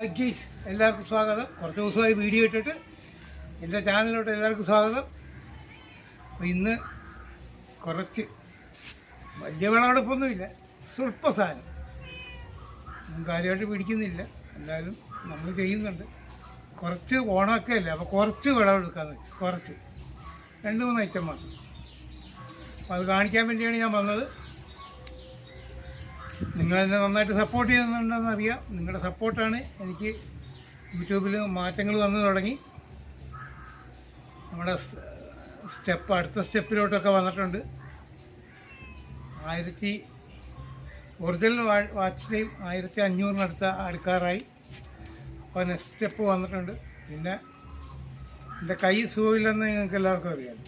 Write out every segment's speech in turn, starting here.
ഗീസ് എല്ലാവർക്കും സ്വാഗതം. കുറച്ച് ദിവസമായി വീഡിയോ ഇട്ടിട്ട് എന്റെ ചാനലിലോട്ട് എല്ലാവർക്കും സ്വാഗതം. അപ്പോൾ ഇന്ന് കുറച്ച് വലിയ വിളവെടുപ്പൊന്നുമില്ല സ്വല്പ സാധനം. ഒന്നും കാര്യമായിട്ട് പിടിക്കുന്നില്ല. എന്തായാലും നമ്മൾ ചെയ്യുന്നുണ്ട്. കുറച്ച് ഓണമൊക്കെ അല്ലേ? അപ്പോൾ കുറച്ച് വിളവെടുക്കാമെന്ന് വെച്ചു. കുറച്ച്. രണ്ട് മൂന്ന് ഐറ്റം മാത്രം. അപ്പോൾ അത് കാണിക്കാൻ വേണ്ടിയാണ് ഞാൻ വന്നത്. നിങ്ങൾ എന്നെ നന്നായിട്ട് സപ്പോർട്ട് ചെയ്യുന്നുണ്ടെന്ന് അറിയാം. നിങ്ങളുടെ സപ്പോർട്ടാണ് എനിക്ക് യൂട്യൂബിൽ മാറ്റങ്ങൾ വന്നു തുടങ്ങി. നമ്മുടെ സ്റ്റെപ്പ് അടുത്ത സ്റ്റെപ്പിലോട്ടൊക്കെ വന്നിട്ടുണ്ട്. ആയിരത്തി ഒറിജിനൽ വാച്ച് ടൈം ആയിരത്തി അഞ്ഞൂറിനടുത്ത് അടുക്കാറായി. അപ്പോൾ നെക്സ്റ്റ് സ്റ്റെപ്പ് വന്നിട്ടുണ്ട്. പിന്നെ എന്റെ കൈ സുഖമില്ലെന്ന് നിങ്ങൾക്ക് എല്ലാവർക്കും അറിയാം.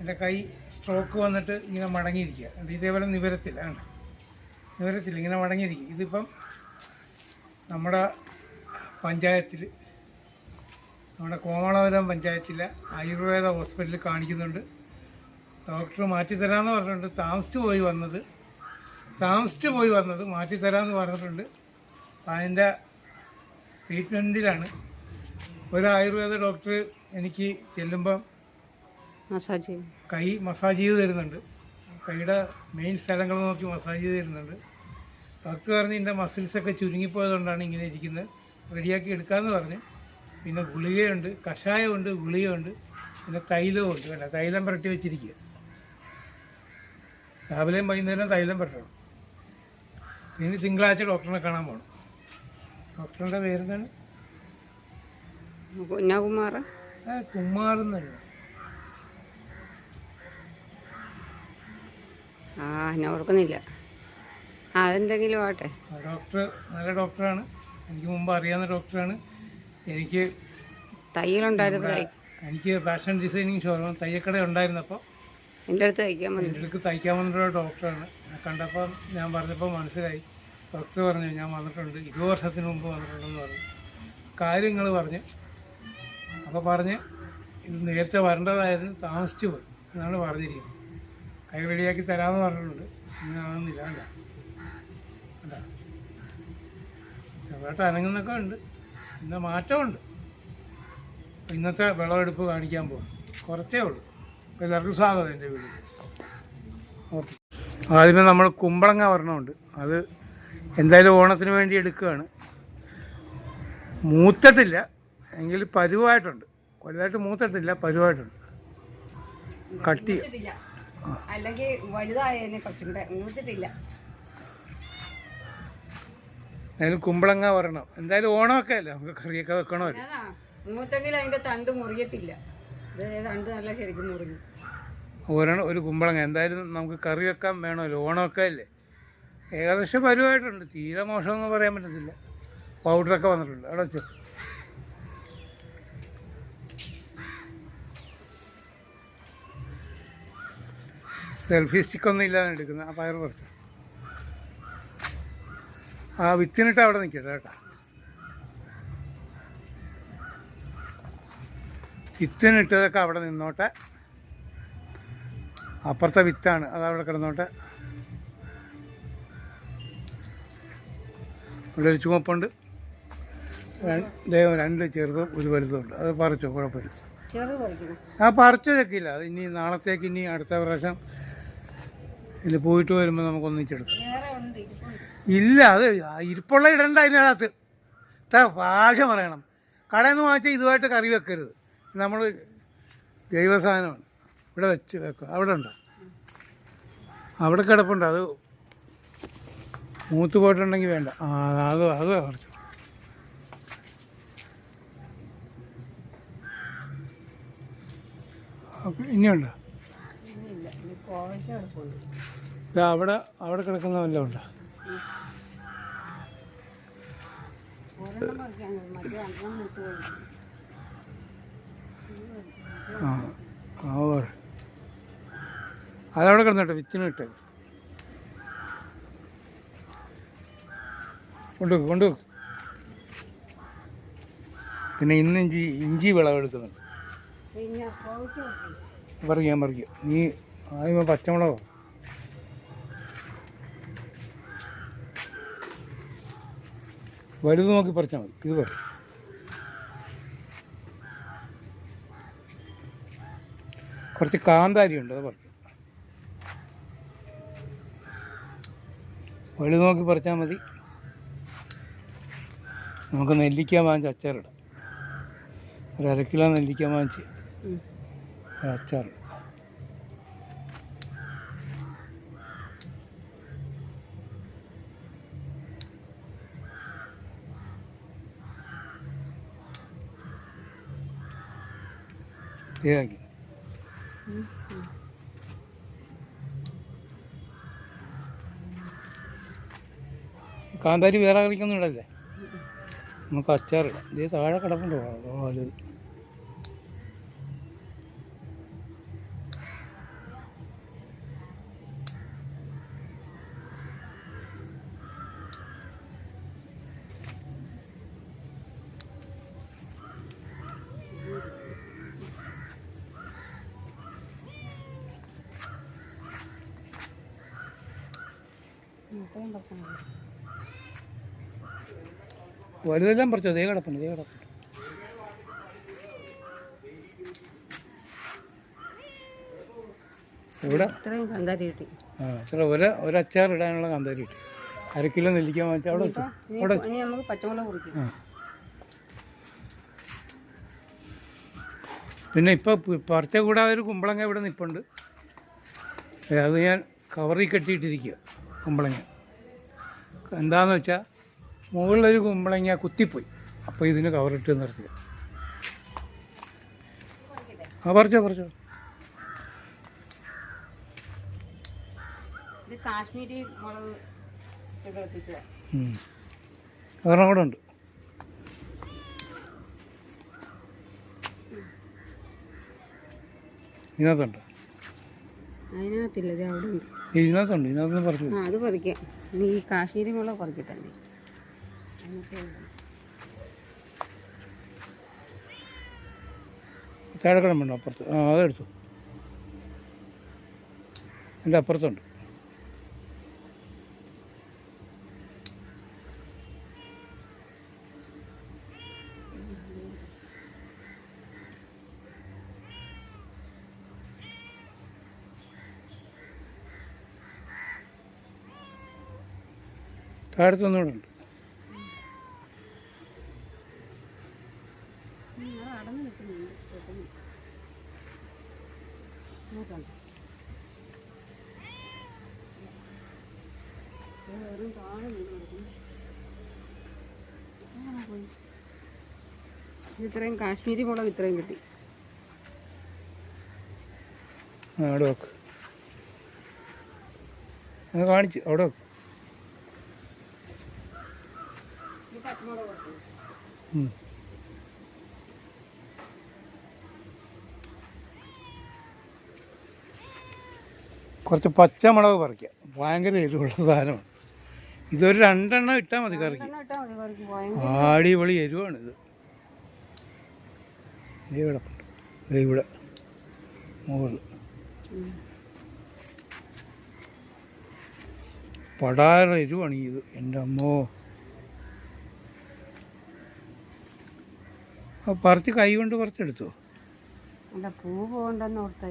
എന്റെ കൈ സ്ട്രോക്ക് വന്നിട്ട് ഇങ്ങനെ മടങ്ങിയിരിക്കുക. ഇതേപോലെ നിവരത്തില്ല നിവരത്തില്ല ഇങ്ങനെ മടങ്ങിയിരിക്കും. ഇതിപ്പം നമ്മുടെ പഞ്ചായത്തിൽ നമ്മുടെ കോമളപുരം പഞ്ചായത്തിലെ ആയുർവേദ ഹോസ്പിറ്റലിൽ കാണിക്കുന്നുണ്ട്. ഡോക്ടർ മാറ്റിത്തരാമെന്ന് പറഞ്ഞിട്ടുണ്ട്. താമസിച്ച് പോയി വന്നത് താമസിച്ച് പോയി വന്നത് മാറ്റിത്തരാമെന്ന് പറഞ്ഞിട്ടുണ്ട്. അതിന്റെ ട്രീറ്റ്മെന്റിലാണ്. ഒരു ആയുർവേദ ഡോക്ടർ എനിക്ക് ചെല്ലുമ്പം മസാജ് കൈ മസാജ് ചെയ്ത് തരുന്നുണ്ട്. കൈയുടെ മെയിൻ സ്ഥലങ്ങൾ നോക്കി മസാജ് ചെയ്ത് തരുന്നുണ്ട് ഡോക്ടർ പറഞ്ഞ് എന്റെ മസിൽസൊക്കെ ചുരുങ്ങിപ്പോയതുകൊണ്ടാണ് ഇങ്ങനെ ഇരിക്കുന്നത്. റെഡിയാക്കി എടുക്കാമെന്ന് പറഞ്ഞ്. പിന്നെ ഗുളികയുണ്ട് കഷായമുണ്ട് ഗുളികയുണ്ട് പിന്നെ തൈലമുണ്ട് വേണ്ട തൈലം പുരട്ടി വെച്ചിരിക്കുക. രാവിലെയും വൈകുന്നേരം തൈലം പുരട്ടണം. പിന്നെ തിങ്കളാഴ്ച ഡോക്ടറിനെ കാണാൻ പോകണം ഡോക്ടറിന്റെ പേരെന്താണ്? കുഞ്ഞകുമാർ കുമാർ കുമാറെന്നല്ല ആ എന്നെ ഓർക്കുന്നില്ല. ആ അതെന്തെങ്കിലും ആട്ടെ ഡോക്ടർ നല്ല ഡോക്ടറാണ്. എനിക്ക് മുമ്പ് അറിയാവുന്ന ഡോക്ടറാണ്. എനിക്ക് തയ്യലുണ്ടായിരുന്നു എനിക്ക് ഫാഷൻ ഡിസൈനിങ് ഷോറൂം തയ്യക്കട ഉണ്ടായിരുന്നപ്പോൾ എന്റെ അടുത്ത് തയ്ക്കാൻ വന്നു. എന്റെ അടുത്ത് തയ്ക്കാൻ വന്നിട്ടുള്ള ഡോക്ടറാണ്. കണ്ടപ്പോൾ ഞാൻ പറഞ്ഞപ്പോൾ മനസ്സിലായി. ഡോക്ടർ പറഞ്ഞു ഞാൻ വന്നിട്ടുണ്ട്. ഇരുപത് വർഷത്തിന് മുമ്പ് വന്നിട്ടുണ്ടെന്ന് പറഞ്ഞു. കാര്യങ്ങൾ പറഞ്ഞ് അപ്പോൾ പറഞ്ഞ് ഇത് നേരത്തെ വരേണ്ടതായിരുന്നു. താമസിച്ചു പോയി. എന്നാണ് പറഞ്ഞിരിക്കുന്നത്. കൈ റെഡിയാക്കി തരാമെന്ന് പറഞ്ഞിട്ടുണ്ട്. ഇങ്ങനെ ആകുന്നില്ല അല്ല ചെറുതായിട്ട് അനങ്ങുന്നൊക്കെ ഉണ്ട്. പിന്നെ മാറ്റമുണ്ട്. ഇന്നത്തെ വിളവെടുപ്പ് കാണിക്കാൻ പോകും കുറച്ചേ ഉള്ളൂ. അപ്പോൾ എല്ലാവർക്കും സ്വാഗതം എന്റെ വീട്ടിൽ. ഓക്കെ. ആദ്യമേ നമ്മൾ കുമ്പളങ്ങ വരണമുണ്ട് അത് എന്തായാലും ഓണത്തിന് വേണ്ടി എടുക്കുകയാണ്. മൂത്തട്ടില്ല. എങ്കിൽ പരുവായിട്ടുണ്ട്. വലുതായിട്ട് മൂത്തട്ടില്ല പരുവായിട്ടുണ്ട്. കട്ടി അല്ലെങ്കിൽ വലുതായതിനെ കുറച്ചും കൂടെ മൂത്തിട്ടില്ല. അതിന് കുമ്പളങ്ങ വരണം. എന്തായാലും ഓണമൊക്കെ അല്ലേ? നമുക്ക് കറിയൊക്കെ വെക്കണോ? മൂത്തെങ്കിലും മൂത്തെങ്കിൽ അതിന്റെ തണ്ട് മുറിയത്തില്ല. തണ്ട് നല്ല ശരിക്കും മുറിഞ്ഞു. ഒരെണ്ണം ഒരു കുമ്പളങ്ങ. എന്തായാലും നമുക്ക് കറി വെക്കാൻ വേണമല്ലോ. ഓണമൊക്കെ അല്ലേ? ഏകദേശം പരുവായിട്ടുണ്ട്. തീരെ മോശമൊന്നും പറയാൻ പറ്റത്തില്ല. പൗഡറൊക്കെ വന്നിട്ടുണ്ട്. അവിടെ വെച്ച്. സെൽഫി സ്റ്റിക്കൊന്നും ഇല്ലാതെ എടുക്കുന്നത്. ആ പയർ കുറച്ച് ആ വിത്തിനിട്ട് അവിടെ നിൽക്കട്ടെ കേട്ടോ. വിത്തിനിട്ടതൊക്കെ അവിടെ നിന്നോട്ടെ. അപ്പുറത്തെ വിത്താണ്. അതവിടെ അവിടെ കിടന്നോട്ടെ. ഇവിടെ ഒരു ചുമപ്പുണ്ട് ദൈവം രണ്ട് ചെറുതും ഒരു വലുതുണ്ട് അത് പറിച്ചോ കുഴപ്പമില്ല. ആ പറിച്ചു വെക്കില്ല അത് ഇനി നാളത്തേക്ക് ഇനി അടുത്ത പ്രാവശ്യം ഇത് പോയിട്ട് വരുമ്പോൾ നമുക്ക് ഒന്നിച്ചെടുക്കാം ഇല്ല അത് ഇരിപ്പുള്ള ഇടണ്ട ഇതിനകത്ത്. ഭാഷ പറയണം. കടയിൽ നിന്ന് വാങ്ങിച്ചാൽ ഇതുമായിട്ട് കറി വെക്കരുത്. നമ്മൾ ജൈവ സാധനമാണ്. ഇവിടെ വെച്ച് വെക്കുക അവിടെ ഉണ്ടോ? അവിടെ കിടപ്പുണ്ട്. അത് മൂത്ത് പോയിട്ടുണ്ടെങ്കിൽ വേണ്ട. ആ അത് അത് കുറച്ച്. ഇനിയുണ്ടോ ഇനിയില്ല ഇനി കോവയ്ക്ക കിടപ്പുണ്ട് ഇതാ അവിടെ അവിടെ കിടക്കുന്ന വല്ലതും ഉണ്ട്? ആ ആ പറ അതവിടെ കിടന്നോട്ടെ വിത്തിന് കൊണ്ടു കൊണ്ടുവെക്ക് കൊണ്ടുവെക്ക് പിന്നെ ഇന്ന് ഇഞ്ചി ഇഞ്ചി വിളവെടുക്കുന്നുണ്ട്. പറിക്കാം പറിക്കാം നീ ആദ്യമേ പച്ചമുളകോ വലുത് നോക്കി പറിച്ചാൽ മതി. ഇത് പറ. കുറച്ച് കാന്താരി ഉണ്ട് അത് പറിക്കും. വലുത് നോക്കി പറിച്ചാൽ മതി. നമുക്ക് നെല്ലിക്ക വാങ്ങിച്ച് അച്ചാറിടാം. ഒരു അര കിലോ നെല്ലിക്ക വാങ്ങിച്ച്. അച്ചാറിടാം. ഇതാക്കി കാന്താരി വേറെ കറിക്കൊന്നും ഇടല്ലേ? നമുക്ക് അച്ചാറിടാം ഇതേ താഴെ കിടപ്പുണ്ടോ. വലുത് ഇത്രയും പറിച്ചാൽ മതി. വലുതെല്ലാം പറിച്ചോ? ദേ കിടപ്പുണ്ട് ദേ കിടപ്പുണ്ട്. ഇവിടെ ആ ഇത്ര ഒരു ഒരു അച്ചാർ ഇടാനുള്ള കന്താരി കിട്ടി. അര കിലോ നെല്ലിക്കാൻ വാങ്ങിച്ചാൽ അവിടെ വെച്ചു. ആ. പിന്നെ ഇപ്പോൾ പറിച്ച കൂടാതെ ഒരു കുമ്പളങ്ങ ഇവിടെ നിൽപ്പുണ്ട് അത് ഞാൻ കവറിൽ കെട്ടിയിട്ടിരിക്കുക കുമ്പളങ്ങ. എന്താന്ന് വെച്ചാൽ മുകളിലൊരു കുമ്പളങ്ങ കുത്തിപ്പോയി. അപ്പോൾ ഇതിന് കവറിട്ട് നിർത്തുക ആ പറഞ്ഞോ പറഞ്ഞോ കാശ്മീരി മുളക്. ഒരെണ്ണം കൂടെ ഉണ്ട്. ഇതിനകത്തുണ്ട്? അതിനകത്തില്ല ഇത് അവിടെ ഉണ്ട്. ഇതിനകത്തുണ്ട് ഇതിനകത്ത് പറഞ്ഞു അത് പറിക്കാം. നീ ഈ കാശ്മീരി മുളക് പറിക്കത്തന്നെ ചാടക്കടം വേണ്ട അപ്പുറത്ത്? ആ അതെടുത്തു. എന്റെ അപ്പുറത്തുണ്ട്. താഴത്തൊന്നുകൂടെ ഉണ്ട് അടന്ന് നിൽക്കുന്നുണ്ട് പെട്ടെന്ന്. ഇങ്ങോട്ടുണ്ട്. ഇത് വെറും താഴെ വീണ് കിടക്കുന്നു. അങ്ങനെ പോയി. ഇത് ഇത്രയും കാശ്മീരി മുളക് ഇത്രയും കിട്ടി. ആ അവിടെ വെക്ക്. അത് കാണിച്ചു അവിടെ വെക്ക്. കുറച്ച്. പച്ചമുളക് പറിക്കുക ഭയങ്കര എരിവുള്ള സാധനമാണ്. ഇതൊരു രണ്ടെണ്ണം ഇട്ടാൽ മതി കറിക്ക്. അടിപൊളി എരിവാണ് ഇത് ഇവിടെ. മുകളിൽ. പടാറ എരുവാണ് ഇത്. എന്റെ അമ്മോ. പറിച്ച് കൈ കൊണ്ട് പറിച്ചെടുത്തു? പൂ പോകണ്ടെന്ന് ഓർത്ത.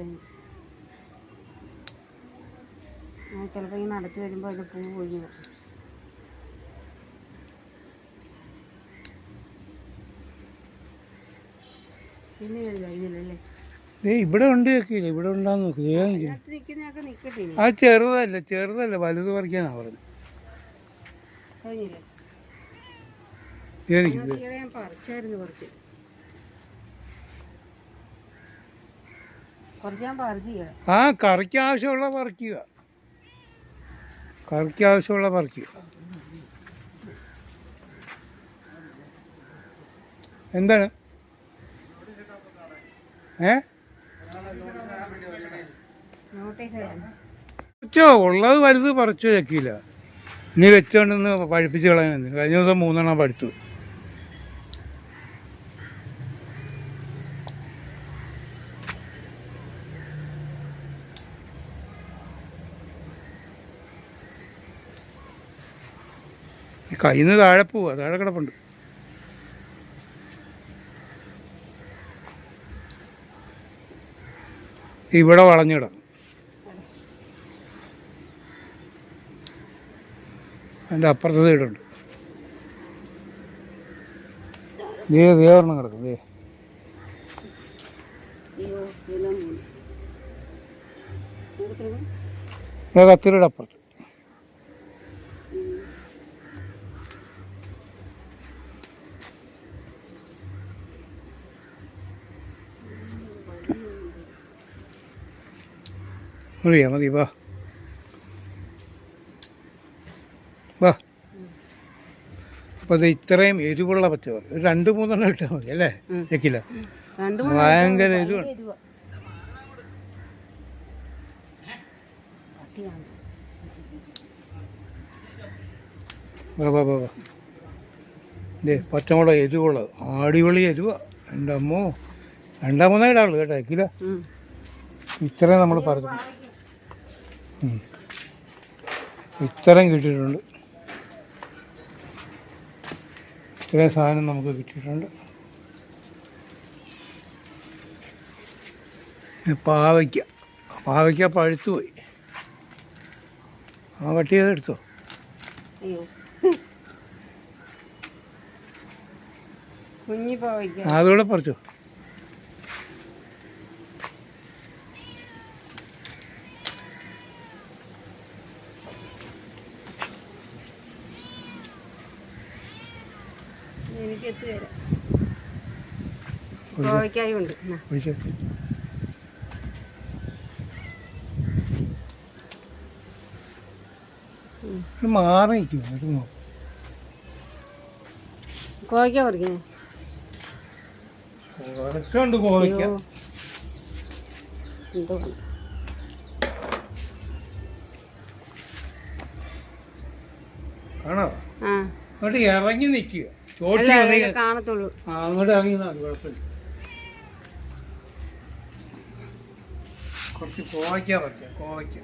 ചിലപ്പോൾ ഇങ്ങനെ അടച്ചു വരുമ്പോൾ അതിന്റെ പൂ പൊഴിഞ്ഞു പോകും പിന്നെ ഇത് കഴിഞ്ഞില്ലല്ലേ ദേ ഇവിടെ ഉണ്ട് കേക്കില്ല ഇവിടെ ഉണ്ടാന്ന് നോക്ക്. ദേ നിൽക്കുന്നു. നിൽക്കട്ടെ ആ ചെറുതല്ല ചെറുതല്ല. വലുത് പറിക്കാനാ പറഞ്ഞത് ആ കറിക്ക് ആവശ്യമുള്ള പറിക്കുക. കറിക്ക് ആവശ്യമുള്ള പറിക്കുക. എന്താണ്? ഏ? നോട്ടീസ് ആയിരുന്നു പറിച്ചോ ഉള്ളത് വലുത് പറിച്ചു ചക്കിയില്ല ഇനി വെച്ചോണ്ടെന്ന് പഠിപ്പിച്ച് കളയാൻ കഴിഞ്ഞ ദിവസം മൂന്നെണ്ണം പഠിച്ചു. കയ്യിൽ നിന്ന് താഴെ പോവാ. താഴെ കിടപ്പുണ്ട്. ഇവിടെ വളഞ്ഞിടാം. അതിന്റെ അപ്പുറത്തെ സൈഡുണ്ട് ദേ ദേ കിടക്കും. ദേ കത്തിരിയുടെ അപ്പുറത്ത്. മതിയാ മതി വാ വാ അപ്പോൾ അത് ഇത്രയും എരിവുള്ള പച്ചക്കറി. ഒരു രണ്ട് മൂന്നെണ്ണം ഇട്ടാൽ മതി അല്ലേ? ഞെക്കില്ല ഭയങ്കര എരിവാണ്. വാ വാ വാ വാ. ഇതേ പച്ചമുളക് എരിവുള്ളത് അടിപൊളി എരിവ. രണ്ടമ്മോ രണ്ടാമൂന്നേ ഇടാവുള്ളൂ കേട്ടോ കിലോ. ഉം. ഇത്രയും നമ്മൾ പറഞ്ഞു. ഇത്രയും കിട്ടിയിട്ടുണ്ട്. ഇത്രയും സാധനം നമുക്ക് കിട്ടിയിട്ടുണ്ട്. പാവയ്ക്ക. പാവയ്ക്ക പഴുത്തു പോയി. ആ വട്ടി എടുത്തോ? അതുകൂടെ പറിച്ചോ? എനിക്ക് എത്തുകയില്ല കോവയ്ക്കായും ഉണ്ട്. കോവയ്ക്ക പറിക്കുന്നേ? കോവയ്ക്ക എന്തോ ആണോ? ഇറങ്ങി നിൽക്കുക. ചോട്ടി കാണത്തുള്ളൂ. ആ, അങ്ങോട്ട് ഇറങ്ങി കുഴപ്പമില്ല. കുറച്ച് കോവയ്ക്ക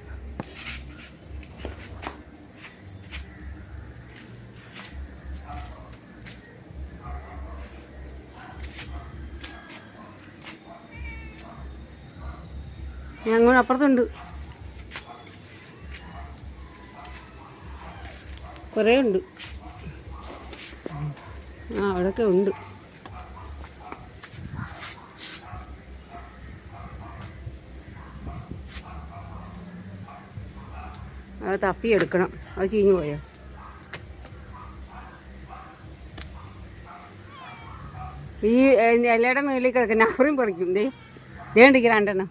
ഞങ്ങൾ അപ്പുറത്തുണ്ട്. കുറേ ഉണ്ട്. ആ അവിടെയൊക്കെ ഉണ്ട്. അത് തപ്പി എടുക്കണം. അത് ചീഞ്ഞു പോയോ? ഈ എല്ലാടെ മേളിൽ കിടക്കുന്ന അവരും പറിക്കും ദേ ദേണ്ടിക്ക് രണ്ടെണ്ണം?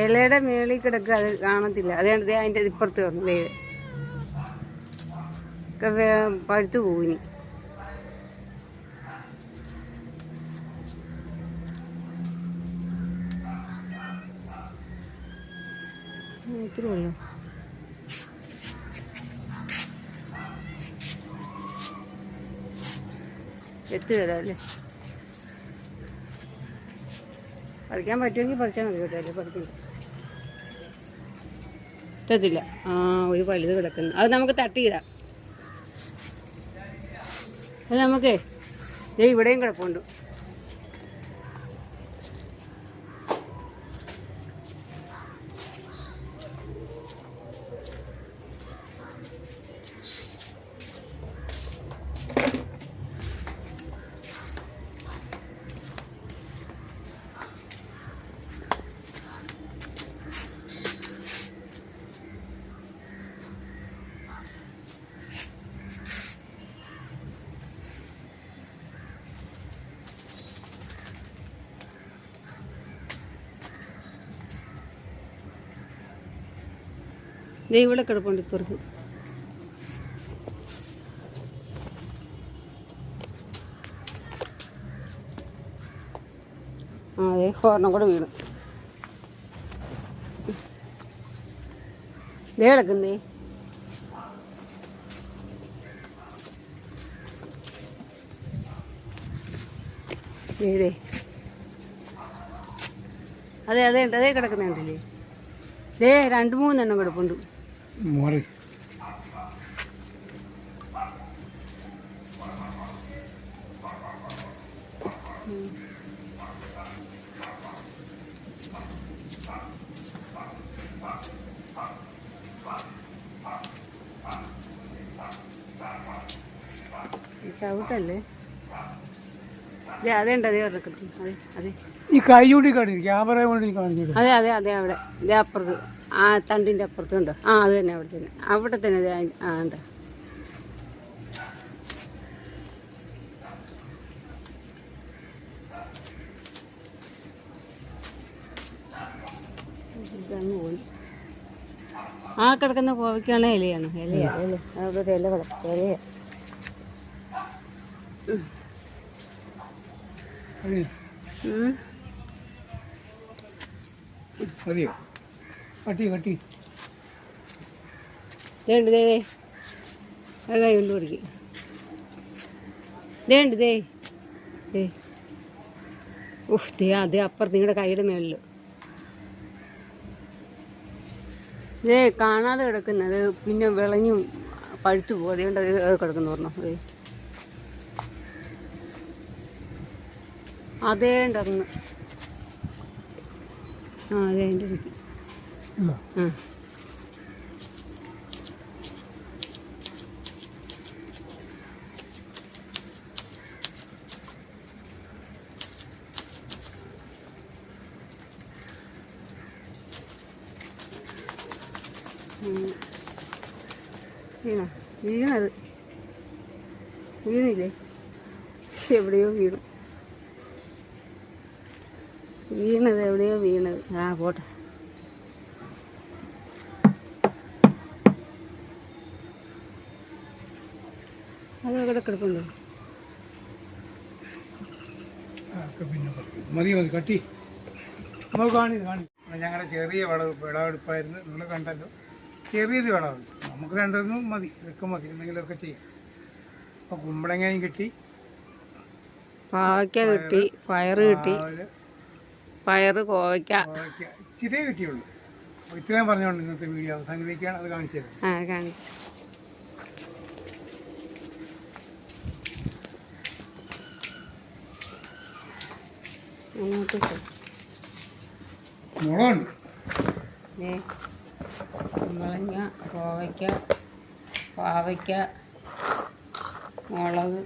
ഇലയുടെ മേളിൽ കിടക്കുക അത് കാണത്തില്ല. അതുകൊണ്ട് ദേ അതിന്റെ ഇപ്പുറത്ത് വന്നു. ദേ ഒക്കെ പഴുത്തു പോകും ഇനി. ഇത്രേ അല്ലേ? പഠിക്കാൻ പറ്റുമെങ്കിൽ പഠിച്ചാൽ മതി കേട്ടോ അല്ലേ? പഠിക്കില്ല എത്തത്തില്ല. ആ ഒരു പഴുത് കിടക്കുന്നു. അത് നമുക്ക് തട്ടിയിടാം. അത് നമുക്കേ ദേ ഇവിടെയും കിടപ്പുണ്ട്. ദേ ഇവിടെ കിടപ്പുണ്ട് ഇപ്പുറത്ത് ആ അതെ ഒരെണ്ണം കൂടെ വീണു ദേ കിടക്കുന്നേ ദേ ദേ അതെ അതെ ഉണ്ട് അതേ കിടക്കുന്നുണ്ടല്ലേ ദേ രണ്ട് മൂന്നെണ്ണം കിടപ്പുണ്ട് muere. ഈ കൈ ചൂണ്ടി കാണിക്കും ക്യാമറ കൊണ്ട് കാണിക്കും അതെ അതെ അതെ അവിടെ. അപ്പുറത്ത്. ആ തണ്ടിന്റെ അപ്പുറത്ത് കണ്ടോ? ആ അത് തന്നെ അവിടെ തന്നെ. അവിടെ തന്നെ അത് ആ ഉണ്ട്. ആ കിടക്കുന്ന കോവയ്ക്കാണ് ഇലയാണ്. ഇലയാണ് ഇല. അവിടെ ഇല കിടക്കും ഇലയാ. ഉം. മതിയോ? കട്ടി കട്ടി. ദേണ്ട് ദേ കൈ കൊണ്ട് പിടിക്കും ദേണ്ട് ദേ ഉഫ് ദേ അതേ അപ്പുറത്ത് നിങ്ങളുടെ കൈയുടെ മേളിൽ ഇതേ കാണാതെ കിടക്കുന്നത് പിന്നെ വിളഞ്ഞു പഴുത്തു പോകും അതുകൊണ്ട് അത് കിടക്കുന്നു പറഞ്ഞു അതേ അതേ അങ്ങ് ആ അതെ എന്റെ ഇടയ്ക്ക് ആ ഉം. വീണോ വീണത് വീണില്ലേ ശ്ശെ, എവിടെയോ വീണു വീണത് എവിടെയോ വീണത് ആ പോട്ടെ മതി മതി കട്ടി. കാണി കാണി. ഞങ്ങളുടെ ചെറിയ വിളവ് വിളവെടുപ്പായിരുന്നു. നിങ്ങൾ കണ്ടല്ലോ. ചെറിയൊരു വിളവുണ്ട്. നമുക്ക് രണ്ടൊന്നും മതി. ഇതൊക്കെ മതി. എന്തെങ്കിലുമൊക്കെ ചെയ്യാം. അപ്പോൾ കുമ്പളങ്ങയും കിട്ടി. പാവയ്ക്ക കിട്ടി. പയറ് കിട്ടി. പയർ കോവയ്ക്ക. ഇച്ചിരി കിട്ടിയുള്ളൂ. അപ്പോൾ ഇത്രയും പറഞ്ഞുകൊണ്ട് ഇന്നത്തെ വീഡിയോ അവസാനിപ്പിക്കുകയാണ്. അത് കാണിച്ചത് ആ കാണി അങ്ങോട്ട്. മുളകുണ്ട് കോവയ്ക്ക പാവയ്ക്ക മുളക്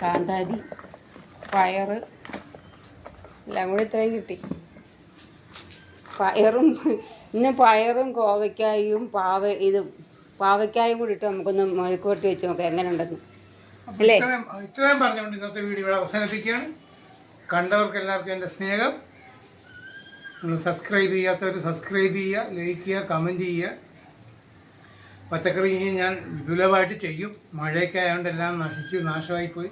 കാന്താരി പയറ് എല്ലാം കൂടി ഇത്രയും കിട്ടി പയറും ഇന്ന് പയറും കോവയ്ക്കായും പാവ ഇതും പാവയ്ക്കായും കൂടി ഇട്ട് നമുക്കൊന്ന് മെഴുക്ക് വെട്ടി വെച്ച് നോക്കാം എങ്ങനെ ഉണ്ടെന്ന് അല്ലേ? ഇത്രയും പറഞ്ഞുകൊണ്ട് ഇന്നത്തെ വീഡിയോ അവസാനിപ്പിക്കുകയാണ് കണ്ടവർക്ക് എല്ലാവർക്കും എന്റെ സ്നേഹം. നിങ്ങൾ സബ്സ്ക്രൈബ് ചെയ്യാത്തവർ സബ്സ്ക്രൈബ് ചെയ്യുക ലൈക്ക് ചെയ്യുക കമന്റ് ചെയ്യുക. പച്ചക്കറി ഇനി ഞാൻ വിപുലമായിട്ട് ചെയ്യും. മഴയൊക്കെ ആയതുകൊണ്ട് എല്ലാം നശിച്ച് നാശമായി പോയി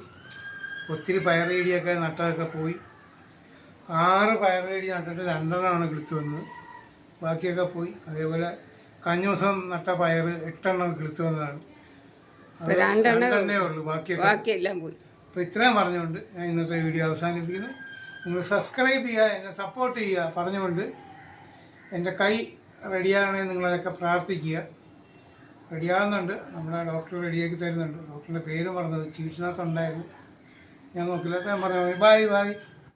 ഒത്തിരി പയറേടിയൊക്കെ നട്ടതൊക്കെ പോയി. ആറ് പയറേടി നട്ടിട്ട് രണ്ടെണ്ണമാണ് കിളുത്ത് വന്നത്. ബാക്കിയൊക്കെ പോയി. അതേപോലെ കഴിഞ്ഞ ദിവസം നട്ട പയർ എട്ടെണ്ണം കിളുത്ത് വന്നതാണ്. രണ്ടെണ്ണേ ഉള്ളൂ ബാക്കിയൊക്കെ. ബാക്കിയെല്ലാം പോയി. അപ്പോൾ ഇത്രയും പറഞ്ഞുകൊണ്ട് ഞാൻ ഇന്നത്തെ വീഡിയോ അവസാനിപ്പിക്കുന്നു. നിങ്ങൾ സബ്സ്ക്രൈബ് ചെയ്യുക എന്നെ സപ്പോർട്ട് ചെയ്യുക പറഞ്ഞുകൊണ്ട് എന്റെ കൈ റെഡിയാകണമെന്ന് നിങ്ങളതൊക്കെ പ്രാർത്ഥിക്കുക. റെഡിയാകുന്നുണ്ട് നമ്മളെ ഡോക്ടർ റെഡിയാക്കി തരുന്നുണ്ട്. ഡോക്ടറിന്റെ പേര് പറഞ്ഞത് ചീറ്റിനകത്തുണ്ടായിരുന്നു ഞാൻ നോക്കില്ല. ഞാൻ പറഞ്ഞു ബൈ ബൈ